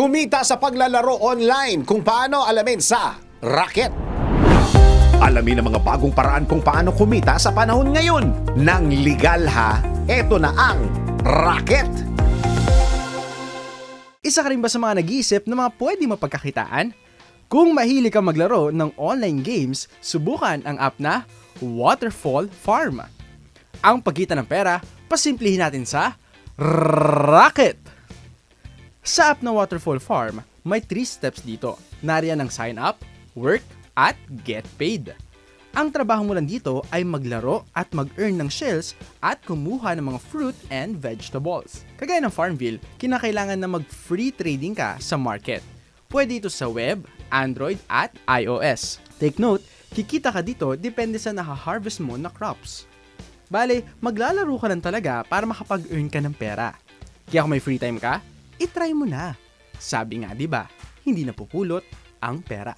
Kumita sa paglalaro online kung paano alamin sa Racket. Alamin ang mga bagong paraan kung paano kumita sa panahon ngayon. Nang legal ha, eto na ang Racket. Isa ka rin ba sa mga nag-iisip na mga pwede mapagkakitaan? Kung mahilig ka maglaro ng online games, subukan ang app na Waterfall Farm. Ang pagkita ng pera, pasimplihin natin sa Rocket! Sa app na Waterfall Farm, may 3 steps dito. Nariyan ang sign up, work, at get paid. Ang trabaho mo lang dito ay maglaro at mag-earn ng shells at kumuha ng mga fruit and vegetables. Kagaya ng Farmville, kinakailangan na mag-free trading ka sa market. Pwede ito sa web, Android at iOS. Take note, kikita ka dito depende sa nakaharvest mo na crops. Bale, maglalaro ka lang talaga para makapag-earn ka ng pera. Kaya kung may free time ka, itry mo na. Sabi nga 'di ba, hindi napupulot ang pera.